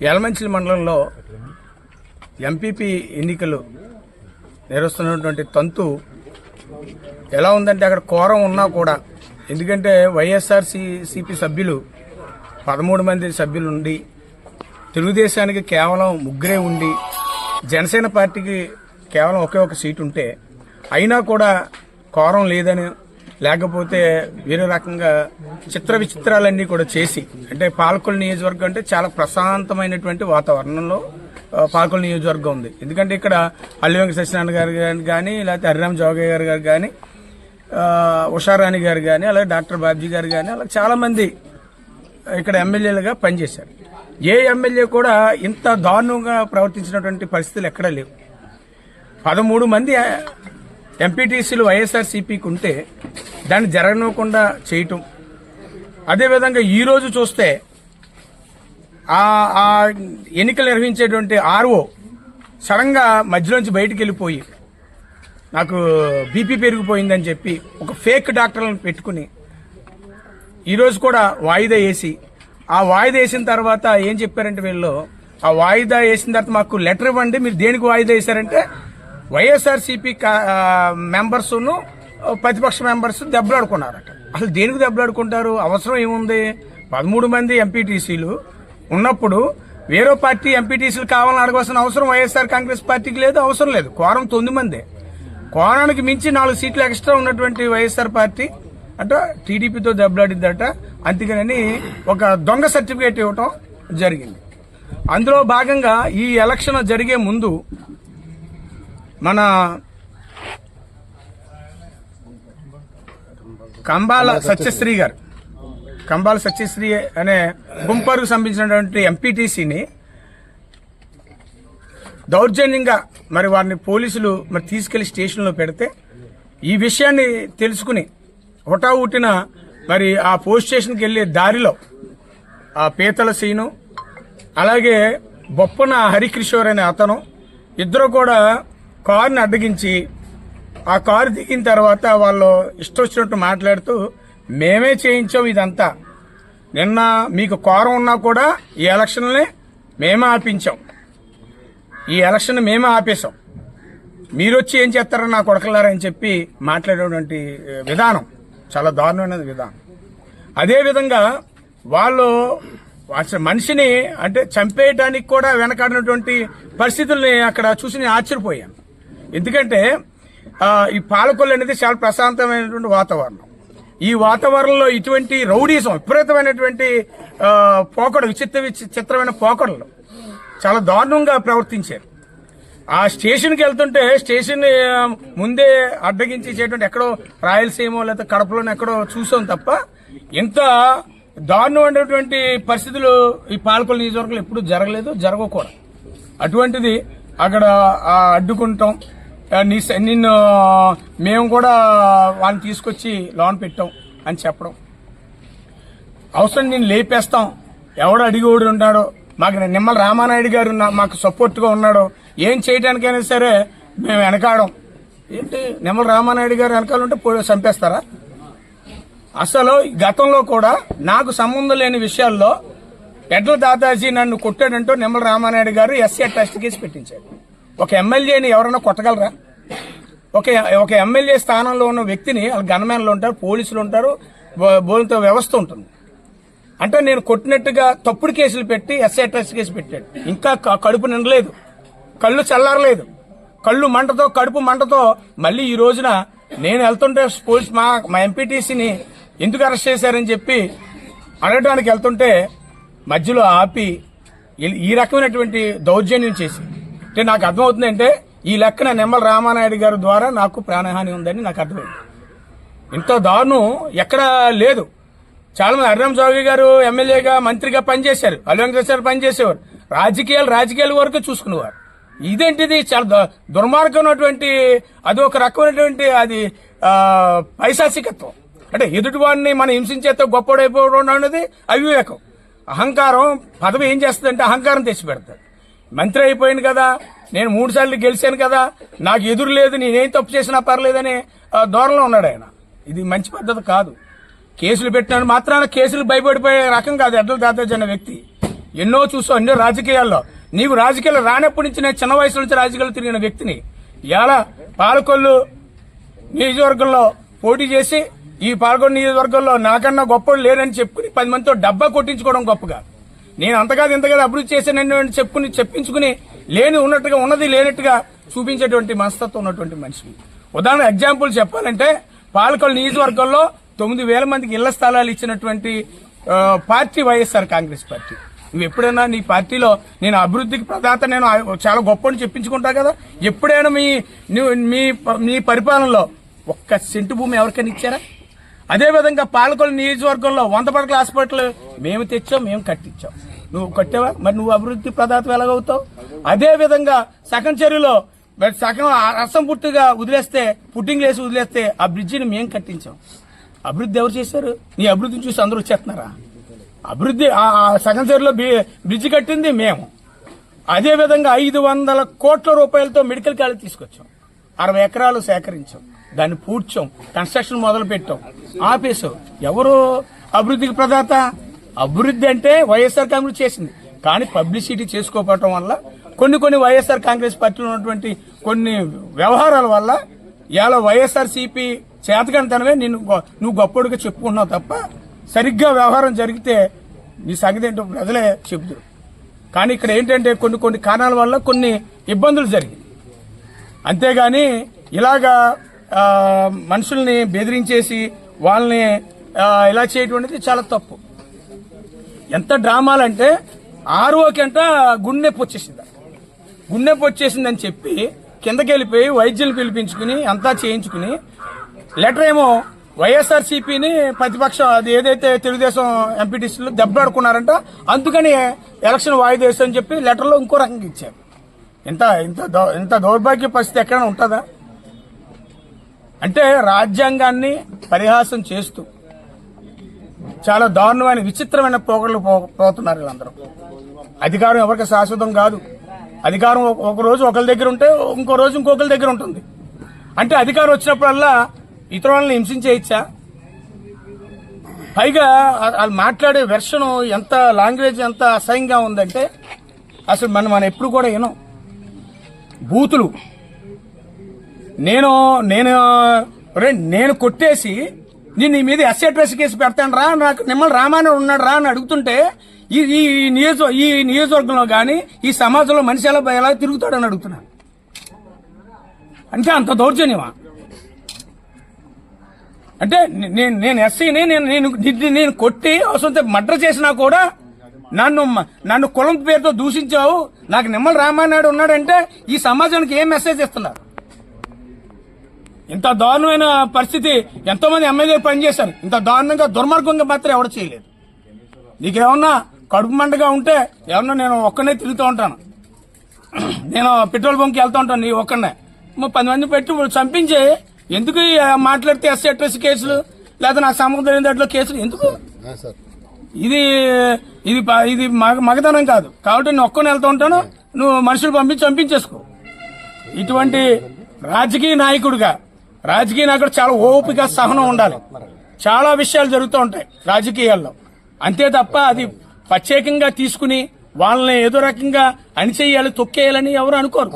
యలమంచిలి మండలంలో ఎంపీపీ ఎన్నికలు నిర్వహిస్తున్నటువంటి తంతు ఎలా ఉందంటే అక్కడ కోరం ఉన్నా కూడా ఎందుకంటే వైఎస్ఆర్ సభ్యులు పదమూడు మంది సభ్యులు ఉండి తెలుగుదేశానికి కేవలం ముగ్గురే ఉండి జనసేన పార్టీకి కేవలం ఒకే ఒక సీటు ఉంటే అయినా కూడా కోరం లేదని లేకపోతే వేరే రకంగా చిత్ర విచిత్రాలన్నీ కూడా చేసి అంటే పాలకొల్లు నియోజకవర్గం అంటే చాలా ప్రశాంతమైనటువంటి వాతావరణంలో ఆ, నియోజకవర్గం ఉంది. ఎందుకంటే ఇక్కడ అల్లి వెంకట సత్యనారాయణ గారు గాని కానీ లేకపోతే హరిరామ్ జోగయ్య గారు గారు కానీ ఉషారాణి గారు కానీ అలాగే డాక్టర్ బాబ్జీ గారు కానీ అలాగే చాలామంది ఇక్కడ ఎమ్మెల్యేలుగా పనిచేశారు. ఏ ఎమ్మెల్యే కూడా ఇంత దారుణంగా ప్రవర్తించినటువంటి పరిస్థితులు ఎక్కడా లేవు. పదమూడు మంది ఎంపీటీసీలు వైఎస్ఆర్సీపీకి ఉంటే దాన్ని జరగనివ్వకుండా చేయటం. అదేవిధంగా ఈరోజు చూస్తే ఆ ఎన్నికలు నిర్వహించేటువంటి ఆర్ఓ సడన్గా మధ్యలోంచి బయటికి వెళ్ళిపోయి నాకు బీపీ పెరిగిపోయిందని చెప్పి ఒక ఫేక్ డాక్టర్లను పెట్టుకుని ఈరోజు కూడా వాయిదా వేసి ఆ వాయిదా వేసిన తర్వాత ఏం చెప్పారంటే వీళ్ళు? ఆ వాయిదా వేసిన తర్వాత మాకు లెటర్ ఇవ్వండి మీరు దేనికి వాయిదా వేశారంటే వైఎస్ఆర్సీపీ మెంబర్స్ ప్రతిపక్ష మెంబర్స్ దెబ్బలాడుకున్నారట. అసలు దేనికి దెబ్బలాడుకుంటారు? అవసరం ఏముంది? పదమూడు మంది ఎంపీటీసీలు ఉన్నప్పుడు వేరే పార్టీ ఎంపీటీసీలు కావాలని అడగవలసిన అవసరం వైఎస్ఆర్ కాంగ్రెస్ పార్టీకి లేదు అవసరం లేదు. కోరం తొమ్మిది మందే. కోరానికి మించి నాలుగు సీట్లు ఎక్స్ట్రా ఉన్నటువంటి వైఎస్ఆర్ పార్టీ అంటే టీడీపీతో దెబ్బలాడిందట. అందుకని ఒక దొంగ సర్టిఫికేట్ ఇవ్వటం జరిగింది. అందులో భాగంగా ఈ ఎలక్షన్ జరిగే ముందు మన కంబాల సత్యశ్రీ. గారు. కంబాల సత్యశ్రీ అనే గుంపరుకు సంబంధించినటువంటి ఎంపీటీసీని దౌర్జన్యంగా మరి వారిని పోలీసులు మరి తీసుకెళ్ళి స్టేషన్లో పెడితే ఈ విషయాన్ని తెలుసుకుని హుటా ఉట్టిన మరి ఆ పోలీస్ స్టేషన్కి వెళ్ళే దారిలో ఆ పీతల సీను అలాగే బొప్పన హరికిషోర్ అనే అతను ఇద్దరు కూడా కారుని అడ్డగించి ఆ కారు దిగిన తర్వాత వాళ్ళు ఇష్టం వచ్చినట్టు మాట్లాడుతూ మేమే చేయించాం ఇదంతా. నిన్న మీకు కోరం ఉన్నా కూడా ఈ ఎలక్షన్లే మేమే ఆపించాం. ఈ ఎలక్షన్ మేమే ఆపేశాం. మీరొచ్చి ఏం చేస్తారని నా కొడకలారని చెప్పి మాట్లాడేటువంటి విధానం. చాలా దారుణమైన విధానం. అదేవిధంగా వాళ్ళు అసలు మనిషిని అంటే చంపేయటానికి కూడా వెనకాడినటువంటి పరిస్థితుల్ని అక్కడ చూసి నేను ఆశ్చర్యపోయాను. ఎందుకంటే ఈ పాలకొల్లు అనేది చాలా ప్రశాంతమైనటువంటి వాతావరణం. ఈ వాతావరణంలో ఇటువంటి రౌడీసం విపరీతమైనటువంటి పోకడ విచిత్ర విచిత్రమైన పోకడలు చాలా దారుణంగా ప్రవర్తించారు ఆ స్టేషన్కి వెళ్తుంటే స్టేషన్ ముందే అడ్డగించి చేయటువంటి ఎక్కడో రాయలసీమ లేకపోతే కడపలోనే ఎక్కడో చూసాం తప్ప ఇంత దారుణమైనటువంటి పరిస్థితులు ఈ పాలకొల్లు నియోజకవర్గంలో ఎప్పుడు జరగలేదు జరగకూడదు. అటువంటిది అక్కడ అడ్డుకుంటాం. నిన్ను మేము కూడా వాళ్ళని తీసుకొచ్చి లోన్ పెట్టాం అని చెప్పడం. అవసరం నేను లేపేస్తాం. ఎవడు అడిగివాడు ఉన్నాడో మాకు నిమ్మల రామానాయుడు గారు మాకు సపోర్ట్గా ఉన్నాడో ఏం చేయడానికైనా సరే మేము వెనకాడం. ఏంటి? నిమ్మల రామానాయుడు గారు వెనకాల ఉంటే పో- చంపేస్తారా? అసలు గతంలో కూడా నాకు సంబంధం లేని విషయాల్లో ఎడ్ల దాదాజీ నన్ను కొట్టాడంటూ నిమ్మల రామానాయుడు గారు ఎస్సీ టెస్ట్ కేసు పెట్టించారు. ఒక ఎమ్మెల్యేని ఎవరైనా కొట్టగలరా? ఒక ఒక ఎమ్మెల్యే స్థానంలో ఉన్న వ్యక్తిని వాళ్ళ గన్మెన్లు ఉంటారు పోలీసులు ఉంటారు బో- వ్యవస్థ ఉంటుంది. అంటే నేను కొట్టినట్టుగా తప్పుడు కేసులు పెట్టి ఎస్ఐ టెస్ట్ కేసు పెట్టాడు. ఇంకా కడుపు నిండలేదు. కళ్ళు చల్లారలేదు. కళ్ళు మంటతో కడుపు మంటతో మళ్ళీ ఈ రోజున నేను వెళ్తుంటే పోలీస్ మా మా ఎంపీటీసీని ఎందుకు అరెస్ట్ చేశారని చెప్పి అడగడానికి వెళ్తుంటే మధ్యలో ఆపి ఈ- ఈ రకమైనటువంటి దౌర్జన్యం చేసి అంటే నాకు అర్థమవుతుంది అంటే ఈ లెక్కన నిమ్మల రామానాయుడు గారి ద్వారా నాకు ప్రాణహాని ఉందని నాకు అర్థమైంది. ఇంత దారుణం ఎక్కడ లేదు. చాలా మంది హరిరామ్ చౌదరి గారు ఎమ్మెల్యేగా మంత్రిగా పనిచేశారు. అల్లు వెంకటేశ్వర పనిచేసేవారు. రాజకీయాలు రాజకీయాల వరకు చూసుకునేవారు. ఇదేంటిది? చాలా దుర్మార్గమైనటువంటి అది ఒక రకమైనటువంటి అది పైశాసికత్వం. అంటే ఎదుటివాడిని మనం హింసించేస్తే గొప్పడైపోవడం అనేది అవివేకం. అహంకారం పదవి ఏం చేస్తుందంటే అహంకారం తెచ్చిపెడతాడు మంత్రి అయిపోయింది కదా. నేను మూడు సార్లు గెలిచాను కదా. నాకు ఎదురు లేదు నేనేం తప్పు చేసినా పర్లేదని ఆ, ధోరణిలో ఉన్నాడు ఆయన. ఇది మంచి పద్ధతి కాదు. కేసులు పెట్టినాడు మాత్రాన కేసులు భయపడిపోయే రకం కాదు ఎడ్ల దాదాజీ అనే వ్యక్తి. ఎన్నో చూసావు ఎన్నో రాజకీయాల్లో. నీకు రాజకీయాలు రానప్పటి నుంచి నేను చిన్న వయసు నుంచి రాజకీయాలు తిరిగిన వ్యక్తిని. ఇలా పాలకొల్లు నియోజకవర్గంలో పోటీ చేసి ఈ పాల్గొన్న నియోజకవర్గంలో నాకన్నా గొప్పలు లేరని చెప్పుకుని పది మందితో డబ్బా కొట్టించుకోవడం గొప్పగా నేను అంతకాదు ఇంతకాదు అభివృద్ధి చేశానని చెప్పుకుని చెప్పించుకుని లేని ఉన్నట్టుగా ఉన్నది లేనట్టుగా చూపించేటువంటి మనస్తత్వం ఉన్నటువంటి మనిషి ఉదాహరణ ఎగ్జాంపుల్ చెప్పాలంటే పాలకొల్లు నియోజకవర్గంలో తొమ్మిది వేల మందికి ఇళ్ళ స్థలాలు ఇచ్చినటువంటి పార్టీ వైఎస్ఆర్ కాంగ్రెస్ పార్టీ. నువ్వు ఎప్పుడైనా నీ పార్టీలో నేను అభివృద్ధికి ప్రదాత నేను చాలా గొప్ప అని చెప్పించుకుంటా కదా? ఎప్పుడైనా మీ మీ మీ పరిపాలనలో ఒక్క సెంటు భూమి ఎవరికైనా ఇచ్చారా? అదేవిధంగా పాలకొల్లు నియోజకవర్గంలో వంద పడకల హాస్పిటల్ మేము తెచ్చాం మేము కట్టించాం. నువ్వు కొట్టేవా? మరి నువ్వు అభివృద్ధి ప్రదాత ఎలాగవుతావు? అదే విధంగా సగం చెరువులో మరి సగం రసం పుట్టుగా వదిలేస్తే పుట్టింగ్ వేసి వదిలేస్తే ఆ బ్రిడ్జిని మేము కట్టించాం. అభివృద్ధి ఎవరు చేశారు? నీ అభివృద్ధిని చూసి అందరూ వచ్చేస్తున్నారా? అభివృద్ధి ఆ సగం చెరువులో బ్రిడ్జి కట్టింది మేము. అదే విధంగా ఐదు వందల కోట్ల రూపాయలతో మెడికల్ కాలేజ్ తీసుకొచ్చాం. అరవై ఎకరాలు సేకరించాం. దాన్ని పూడ్చాం. కన్స్ట్రక్షన్ మొదలు పెట్టాం ఆపేసాం ఎవరు అభివృద్ధికి ప్రదాత? అభివృద్ధి అంటే వైఎస్ఆర్ కాంగ్రెస్ చేసింది. కానీ పబ్లిసిటీ చేసుకోకపోవటం వల్ల కొన్ని కొన్ని వైఎస్ఆర్ కాంగ్రెస్ పార్టీలో ఉన్నటువంటి కొన్ని వ్యవహారాల వల్ల ఇవాళ వైఎస్ఆర్ సిపి చేతకంతనమే నిన్ను గొ- నువ్వు గొప్పడుగా చెప్పుకుంటున్నావు తప్ప సరిగ్గా వ్యవహారం జరిగితే నీ సంగతి ఏంటో ప్రజలే చెబుతారు. కానీ ఇక్కడ ఏంటంటే కొన్ని కొన్ని కారణాల వల్ల కొన్ని ఇబ్బందులు జరిగాయి అంతేగాని ఇలాగా మనుషుల్ని బెదిరించేసి వాళ్ళని ఇలా ఇలా చేయటువంటిది చాలా తప్పు. ఎంత డ్రామాలంటే ఆర్ఓకి అంట గుండెప్పు వచ్చేసింది గుండెప్పు వచ్చేసిందని చెప్పి కిందకి వెళ్ళిపోయి వైద్యులు పిలిపించుకుని అంతా చేయించుకుని లెటర్ ఏమో వైఎస్ఆర్సీపీని ప్రతిపక్షం అది ఏదైతే తెలుగుదేశం ఎంపీటీసీలు దెబ్బలాడుకున్నారంట అందుకని ఎలక్షన్ వాయిదా అని చెప్పి లెటర్లో ఇంకో రకంగా ఇచ్చారు. ఇంత ఇంత దౌ- ఇంత దౌర్భాగ్య పరిస్థితి ఎక్కడైనా ఉంటుందా? అంటే రాజ్యాంగాన్ని పరిహాసం చేస్తూ చాలా దారుణమైన విచిత్రమైన పోకళ్ళు పో- పోతున్నారు వీళ్ళందరూ. అధికారం ఎవరికి శాశ్వతం కాదు. అధికారం ఒక- రోజు ఒకరి దగ్గర ఉంటే ఇంకో రోజు ఇంకొకరి దగ్గర ఉంటుంది. అంటే అధికారం వచ్చినప్పుడల్లా ఇతరులను హింసించేయచ్చా పైగా వాళ్ళు మాట్లాడే వెర్షన్ ఎంత లాంగ్వేజ్ ఎంత అసహ్యంగా ఉందంటే అసలు మనం మనం ఎప్పుడు కూడా వినం. బూతులు. నేను నేను ఒరే, నేను కొట్టేసి నేను నీ మీద ఎస్ఐ డ్రెస్ కేసు పెడతాను రా నాకు నిమ్మల రామారావు ఉన్నాడు రా అని అడుగుతుంటే ఈ ఈ నియోజక ఈ నియోజకవర్గంలో కానీ ఈ సమాజంలో మనిషి ఎలా ఎలా తిరుగుతాడని అడుగుతున్నా. అంటే అంత దౌర్జన్యమా? అంటే నేను నేను ఎస్సీని నేను నేను నేను కొట్టి అవసరం మర్డర్ చేసినా కూడా నన్ను నన్ను కులం పేరుతో దూషించావు. నాకు నిమ్మల రామానాయుడు ఉన్నాడంటే ఈ సమాజానికి ఏం మెసేజ్ ఇస్తున్నారు? ఇంత దారుణమైన పరిస్థితి ఎంతో మంది ఎమ్మెల్యే పనిచేశారు. ఇంత దారుణంగా దుర్మార్గంగా మాత్రం ఎవరు చేయలేదు. నీకేమన్నా కడుపు మంటగా ఉంటే ఏమన్నా నేను ఒక్కనే తిరుగుతూ ఉంటాను. నేను పెట్రోల్ బంక్కి వెళ్తూ ఉంటాను నీ ఒక్కనే పది మంది పెట్టి చంపించి ఎందుకు మాట్లాడితే ఎస్సీ అట్రస్ కేసులు? లేదా నాకు సంబంధం దాంట్లో కేసులు ఎందుకు? ఇది ఇది ఇది మగ మగతనం కాదు. కాబట్టి నేను ఒక్కనే వెళ్తూ ఉంటాను నువ్వు మనుషులు పంపించి చంపించేసుకో. ఇటువంటి రాజకీయ నాయకుడిగా రాజకీయ నాయకుడు చాలా ఓపిక సహనం ఉండాలి. చాలా విషయాలు జరుగుతూ ఉంటాయి రాజకీయాల్లో. అంతే తప్ప అది ప్రత్యేకంగా తీసుకుని వాళ్ళని ఏదో రకంగా అణిచేయాలి తొక్కేయాలని ఎవరు అనుకోరు.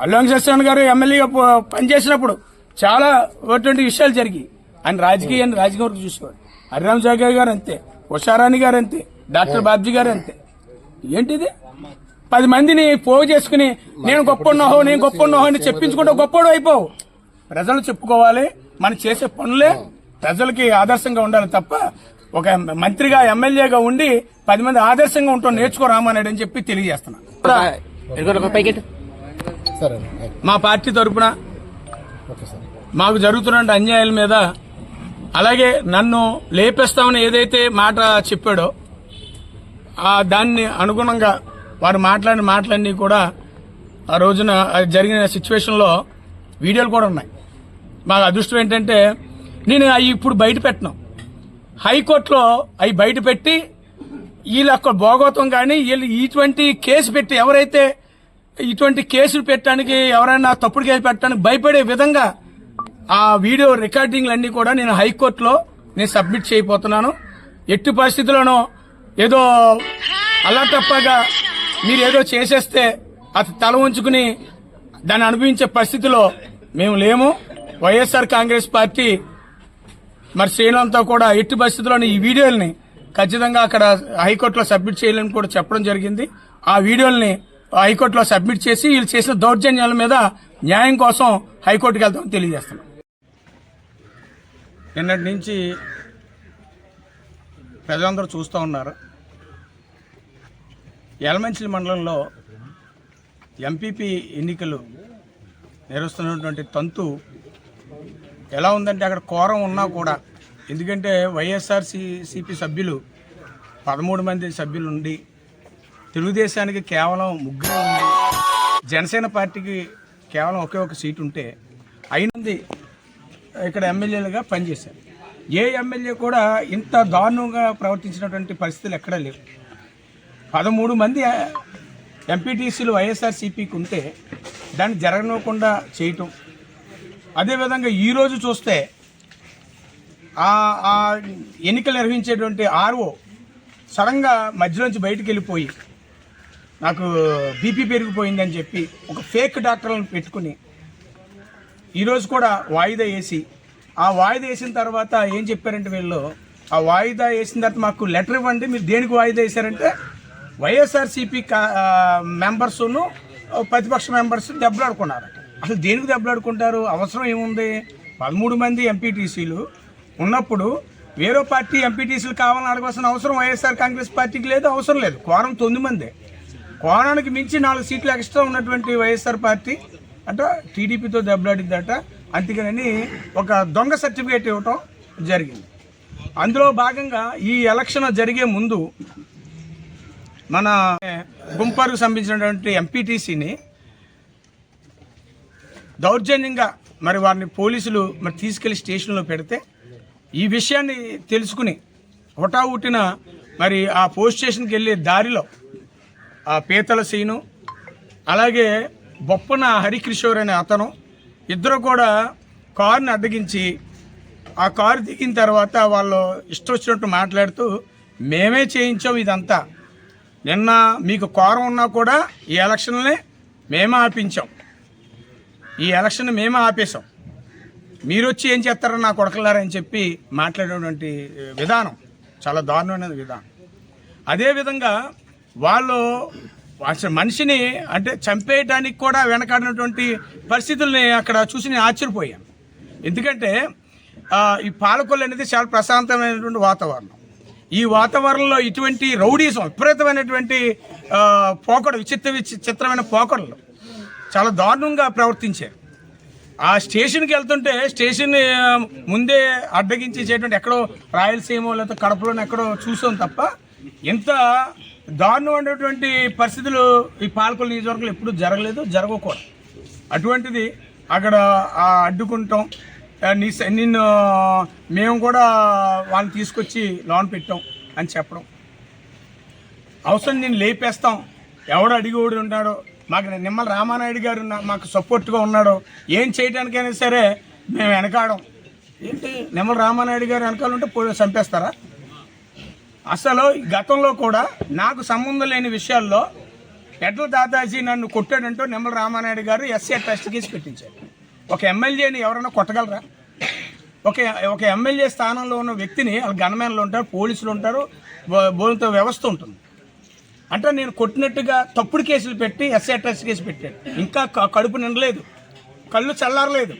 అల్లం శశివన్ గారు ఎమ్మెల్యేగా ప- పనిచేసినప్పుడు చాలా అటువంటి విషయాలు జరిగి ఆయన రాజకీయాన్ని రాజకీయ వరకు చూసేవాడు. హరిరామ్ జాగర్ గారు అంతే ఉషారాణి గారు అంతే డాక్టర్ బాబ్జీ గారు అంతే. ఏంటిది? పది మందిని పోగు చేసుకుని నేను గొప్ప నేను గొప్ప అని చెప్పించుకుంటే గొప్పడు అయిపోవు. ప్రజలు చెప్పుకోవాలి. మనం చేసే పనులే ప్రజలకి ఆదర్శంగా ఉండాలి తప్ప ఒక మంత్రిగా ఎమ్మెల్యేగా ఉండి పది మంది ఆదర్శంగా ఉంటాం నేర్చుకో రామానాయుడు అని చెప్పి తెలియజేస్తున్నా. మా పార్టీ సార్. మాకు జరుగుతున్న అన్యాయాల మీద అలాగే నన్ను లేపేస్తామని ఏదైతే మాట చెప్పాడో ఆ దాన్ని అనుగుణంగా వారు మాట్లాడిన మాటలన్నీ కూడా ఆ రోజున జరిగిన సిచ్యువేషన్లో వీడియోలు కూడా ఉన్నాయి. మా అదృష్టం ఏంటంటే నేను అవి ఇప్పుడు బయట పెట్టను. హైకోర్టులో అవి బయట పెట్టి వీళ్ళు అక్కడ భోగవతం కానీ వీళ్ళు ఇటువంటి కేసు పెట్టి ఎవరైతే ఇటువంటి కేసులు పెట్టడానికి ఎవరైనా తప్పుడు కేసు పెట్టడానికి భయపడే విధంగా ఆ వీడియో రికార్డింగ్లన్నీ కూడా నేను హైకోర్టులో నేను సబ్మిట్ చేయబోతున్నాను. ఎట్టి పరిస్థితుల్లోనూ ఏదో అలా తప్పగా మీరు ఏదో చేసేస్తే అతను తల ఉంచుకుని దాన్ని అనుభవించే పరిస్థితిలో మేము లేము. వైఎస్ఆర్ కాంగ్రెస్ పార్టీ మరి శ్రీలంతా కూడా ఎట్టి పరిస్థితుల్లోని ఈ వీడియోల్ని ఖచ్చితంగా అక్కడ హైకోర్టులో సబ్మిట్ చేయాలని కూడా చెప్పడం జరిగింది. ఆ వీడియోల్ని హైకోర్టులో సబ్మిట్ చేసి వీళ్ళు చేసిన దౌర్జన్యాల మీద న్యాయం కోసం హైకోర్టుకి వెళ్తామని తెలియజేస్తున్నాం. నిన్నటి నుంచి ప్రజలందరూ చూస్తూ ఉన్నారు. యలమంచిలి మండలంలో ఎంపీపీ ఎన్నికలు నిర్వహిస్తున్నటువంటి తంతు ఎలా ఉందంటే అక్కడ కోరం ఉన్నా కూడా ఎందుకంటే వైఎస్ఆర్ సభ్యులు పదమూడు మంది సభ్యులు ఉండి తెలుగుదేశానికి కేవలం ముగ్గురు ఉంది జనసేన పార్టీకి కేవలం ఒకే ఒక సీటు ఉంటే అయినది ఇక్కడ ఎమ్మెల్యేలుగా పనిచేశారు. ఏ ఎమ్మెల్యే కూడా ఇంత దారుణంగా ప్రవర్తించినటువంటి పరిస్థితులు ఎక్కడా లేవు. పదమూడు మంది ఎంపీటీసీలు వైఎస్ఆర్సీపీకి ఉంటే దాన్ని జరగనివ్వకుండా చేయటం అదేవిధంగా ఈరోజు చూస్తే ఆ ఎన్నికలు నిర్వహించేటువంటి ఆర్ఓ సడన్గా మధ్యలోంచి బయటికి వెళ్ళిపోయి నాకు బీపీ పెరిగిపోయిందని చెప్పి ఒక ఫేక్ డాక్టర్లను పెట్టుకుని ఈరోజు కూడా వాయిదా వేసి ఆ వాయిదా వేసిన తర్వాత ఏం చెప్పారంటే వీళ్ళు? ఆ వాయిదా వేసిన తర్వాత మాకు లెటర్ ఇవ్వండి మీరు దేనికి వాయిదా వేశారంటే వైఎస్ఆర్సీపీ కా మెంబర్స్ను ప్రతిపక్ష మెంబర్స్ దెబ్బలాడుకున్నారు. అసలు దేనికి దెబ్బలాడుకుంటారు? అవసరం ఏముంది? పదమూడు మంది ఎంపీటీసీలు ఉన్నప్పుడు వేరే పార్టీ ఎంపీటీసీలు కావాలని అడగవలసిన అవసరం వైఎస్ఆర్ కాంగ్రెస్ పార్టీకి లేదు అవసరం లేదు. కోరం తొమ్మిది మందే. కోణానికి మించి నాలుగు సీట్లు ఎక్స్ట్రా ఉన్నటువంటి వైఎస్ఆర్ పార్టీ అంటే టీడీపీతో దెబ్బలాడిందట. అందుకని ఒక దొంగ సర్టిఫికేట్ ఇవ్వటం జరిగింది. అందులో భాగంగా ఈ ఎలక్షన్ జరిగే ముందు మన గుంపరుకు సంబంధించినటువంటి ఎంపీటీసీని దౌర్జన్యంగా మరి వారిని పోలీసులు మరి తీసుకెళ్ళి స్టేషన్లో పెడితే ఈ విషయాన్ని తెలుసుకుని హుటాహుటిన మరి ఆ పోలీస్ స్టేషన్కి వెళ్ళే దారిలో ఆ పీతల సీను అలాగే బొప్పన హరికిషోర్ అనే అతను ఇద్దరు కూడా కారుని అడ్డగించి ఆ కారు దిగిన తర్వాత వాళ్ళు ఇష్టం వచ్చినట్టు మాట్లాడుతూ మేమే చేయించాం ఇదంతా. నిన్న మీకు కోరం ఉన్నా కూడా ఈ ఎలక్షన్లే మేమే ఆపించాం ఈ ఎలక్షన్ మేమే ఆపేశాం. మీరు వచ్చి ఏం చేస్తారో నా కొడకలారని చెప్పి మాట్లాడేటువంటి విధానం చాలా దారుణమైన విధానం. అదేవిధంగా వాళ్ళు అసలు మనిషిని అంటే చంపేయడానికి కూడా వెనకాడినటువంటి పరిస్థితుల్ని అక్కడ చూసి నేను ఆశ్చర్యపోయాను. ఎందుకంటే ఈ పాలకొల్లు అనేది చాలా ప్రశాంతమైనటువంటి వాతావరణం. ఈ వాతావరణంలో ఇటువంటి రౌడీసం విపరీతమైనటువంటి పోకడ విచిత్ర విచిత్రమైన పోకడలు చాలా దారుణంగా ప్రవర్తించారు. ఆ స్టేషన్కి వెళ్తుంటే స్టేషన్ ముందే అడ్డగించేసేటువంటి ఎక్కడో రాయలసీమ లేకపోతే కడపలోనే ఎక్కడో చూసాం తప్ప ఇంత దారుణమైనటువంటి పరిస్థితులు ఈ పాలకొల్లు నియోజకవర్గంలో ఎప్పుడు జరగలేదు జరగకూడదు. అటువంటిది అక్కడ అడ్డుకుంటాం. నీ స- నిన్ను మేము కూడా వాళ్ళని తీసుకొచ్చి లోన్ పెట్టాం అని చెప్పడం. అవసరం నేను లేపేస్తాం. ఎవడు అడిగేవాడు ఉంటాడో మాకు నిమ్మల రామానాయుడు గారు మాకు సపోర్ట్గా ఉన్నాడు. ఏం చేయడానికైనా సరే మేము వెనకాడం. ఏంటి? నిమ్మల రామానాయుడు గారు వెనకాల ఉంటే పోయి చంపేస్తారా? అసలు గతంలో కూడా నాకు సంబంధం లేని విషయాల్లో ఎడ్ల దాదాజీ నన్ను కొట్టాడంటూ నిమ్మల రామానాయుడు గారు ఎస్సీ ట్రస్ట్ కేసు పెట్టించారు. ఒక ఎమ్మెల్యేని ఎవరైనా కొట్టగలరా? ఒక ఒక ఎమ్మెల్యే స్థానంలో ఉన్న వ్యక్తిని వాళ్ళు గన్మెన్లు ఉంటారు పోలీసులు ఉంటారు బో- వ్యవస్థ ఉంటుంది. అంటే నేను కొట్టినట్టుగా తప్పుడు కేసులు పెట్టి ఎస్ఐ ట్రస్ట్ కేసు పెట్టాడు ఇంకా కడుపు నిండలేదు. కళ్ళు చల్లారలేదు.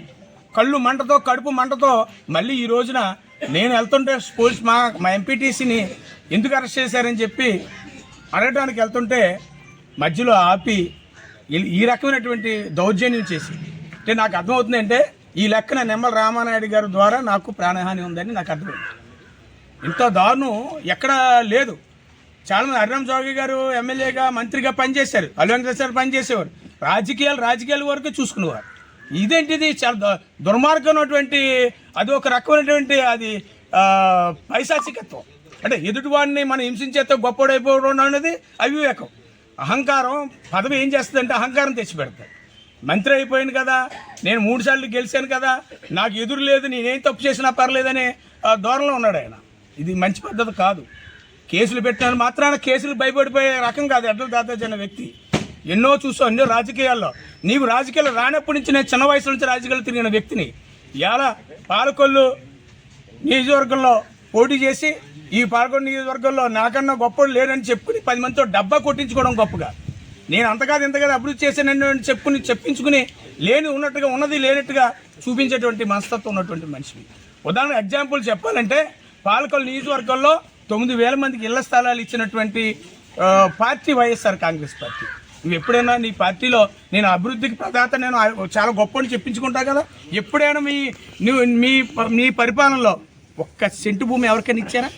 కళ్ళు మంటతో కడుపు మంటతో మళ్ళీ ఈ రోజున నేను వెళ్తుంటే పోలీస్ మా మా ఎంపీటీసీని ఎందుకు అరెస్ట్ చేశారని చెప్పి అడగడానికి వెళ్తుంటే మధ్యలో ఆపి ఈ- రకమైనటువంటి దౌర్జన్యం చేసి. అంటే నాకు అర్థమవుతుంది అంటే ఈ లెక్కన నిమ్మల రామానాయుడు గారి ద్వారా నాకు ప్రాణహాని ఉందని నాకు అర్థమైంది. ఇంత దారుణం ఎక్కడా లేదు. చాలా మంది. అర్రం జోగి గారు ఎమ్మెల్యేగా మంత్రిగా పనిచేశారు. అల్లు వెంకటేశ్వర పనిచేసేవారు. రాజకీయాలు రాజకీయాల వరకు చూసుకునేవారు. ఇదేంటిది? చాలా దుర్మార్గం దుర్మార్గమైనటువంటి అది ఒక రకమైనటువంటి అది పైశాచికత్వం. అంటే ఎదుటివాడిని మనం హింసించేస్తే గొప్పడైపోవడం అనేది అవివేకం. అహంకారం పదవి ఏం చేస్తుందంటే అహంకారం తెచ్చిపెడతాయి మంత్రి అయిపోయాను కదా నేను మూడు సార్లు గెలిచాను కదా నాకు ఎదురు లేదు నేనేం తప్పు చేసినా పర్లేదనే ఆ, ధోరణిలో ఉన్నాడు ఆయన. ఇది మంచి పద్ధతి కాదు. కేసులు పెట్టినాను మాత్రాన కేసులు భయపడిపోయే రకం కాదు ఎడ్ల దాదాజీ అనే వ్యక్తి. ఎన్నో చూసావు ఎన్నో రాజకీయాల్లో. నీవు రాజకీయాలు రానప్పటి నుంచి నేను చిన్న వయసు నుంచి రాజకీయాలు తిరిగిన వ్యక్తిని. ఇలా పాలకొల్లు నియోజకవర్గంలో పోటీ చేసి ఈ పాలకొల్లు నియోజకవర్గంలో నాకన్నా గొప్పడు లేడని చెప్పుకుని పది మందితో డబ్బా కొట్టించుకోవడం గొప్పగా. నేను అంతకాదు ఇంతకాదు అభివృద్ధి చేశానని చెప్పుకుని చెప్పించుకుని లేని ఉన్నట్టుగా ఉన్నది లేనట్టుగా చూపించేటువంటి మనస్తత్వం ఉన్నటువంటి మనిషిని. ఉదాహరణ ఎగ్జాంపుల్ చెప్పాలంటే పాలకొల్లు నియోజకవర్గంలో తొమ్మిది వేల మందికి ఇళ్ళ స్థలాలు ఇచ్చినటువంటి పార్టీ వైఎస్ఆర్ కాంగ్రెస్ పార్టీ. నువ్వు ఎప్పుడైనా నీ పార్టీలో నేను అభివృద్ధికి ప్రదాత నేను చాలా గొప్ప అని చెప్పించుకుంటా కదా? ఎప్పుడైనా మీ నువ్వు మీ మీ పరిపాలనలో ఒక్క సెంటు భూమి ఎవరికైనా ఇచ్చారా?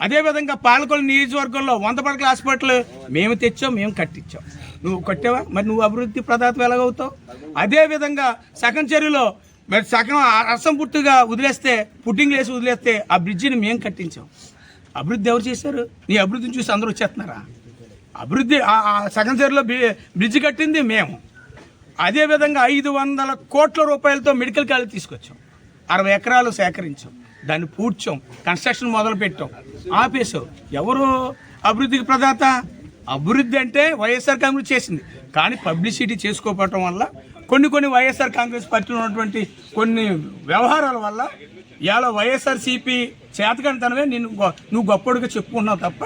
అదేవిధంగా పాలకొల నియోజకవర్గంలో వంద పడకల హాస్పిటల్ మేము తెచ్చాం మేము కట్టించాం. నువ్వు కట్టావా? మరి నువ్వు అభివృద్ధి ప్రదాత ఎలాగవుతావు? అదేవిధంగా సగం చెరువులో మరి సగం రసం పుట్టుగా వదిలేస్తే పుట్టింగ్ వేసి వదిలేస్తే ఆ బ్రిడ్జిని మేము కట్టించాం. అభివృద్ధి ఎవరు చేశారు? నీ అభివృద్ధిని చూసి అందరూ వచ్చేస్తున్నారా? అభివృద్ధి సగం చెరువులో బ్రిడ్జి కట్టింది మేము. అదేవిధంగా ఐదు వందల కోట్ల రూపాయలతో మెడికల్ కాలేజ్ తీసుకొచ్చాం. అరవై ఎకరాలు సేకరించాం. దాన్ని పూడ్చాం కన్స్ట్రక్షన్ మొదలుపెట్టాం. ఆపేసాం ఎవరు అభివృద్ధికి ప్రదాత? అభివృద్ధి అంటే వైఎస్ఆర్ కాంగ్రెస్ చేసింది. కానీ పబ్లిసిటీ చేసుకోకపోవటం వల్ల కొన్ని కొన్ని వైఎస్ఆర్ కాంగ్రెస్ పార్టీలో ఉన్నటువంటి కొన్ని వ్యవహారాల వల్ల ఇలా వైఎస్ఆర్సీపీ చేతకంటనమే నేను నువ్వు గొప్పడిగా చెప్పుకున్నావు తప్ప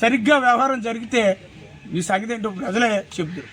సరిగ్గా వ్యవహారం జరిగితే నీ సంగతి ఏంటో ప్రజలే చెబుతారు.